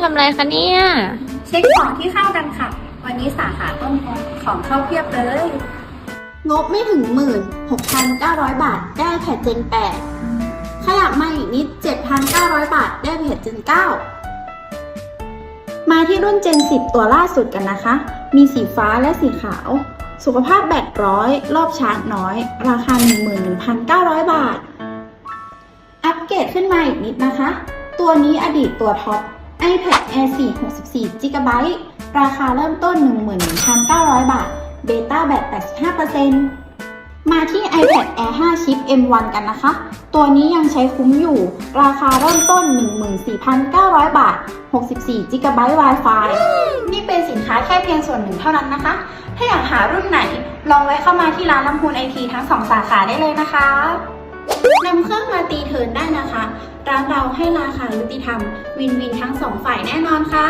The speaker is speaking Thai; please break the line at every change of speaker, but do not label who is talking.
ทำอะไรคะเนี่ย
เช็คของที่เข้ากันค่ะ วันนี้สาขาต้นของเข้าเพียบเลย
งบไม่ถึงหมื่น6,900 บาท ได้ iPad Gen 8ขยับมาอีกนิด 7,900 บาท ได้ iPad Gen 9มาที่รุ่น Gen 10 ตัวล่าสุดกันนะคะ มีสีฟ้าและสีขาว สุขภาพแบตร้อย รอบชาร์จน้อย ราคา 11,900 บาท อัปเกรดขึ้นมาอีกนิดนะคะ ตัวนี้อดีตตัวท็อป iPad Air 4 64 GB ราคาเริ่มต้น 11,900 บาท เบต้าแบต85%มาที่ iPad Air 5 ชิป M1 กันนะคะ ตัวนี้ยังใช้คุ้มอยู่ ราคาเริ่มต้น 14,900 บาท 64 GB Wi-Fi นี่เป็นสินค้าแค่เพียงส่วนหนึ่งเท่านั้นนะคะ ถ้าอยากหารุ่นไหน ลองแวะเข้ามาที่ร้านลำพูนไอทีทั้งสองสาขาได้เลยนะคะ นำเครื่องมาตีเทินได้นะคะ ร้านเราให้ราคายุติธรรม วินวินทั้งสองฝ่ายแน่นอนค่ะ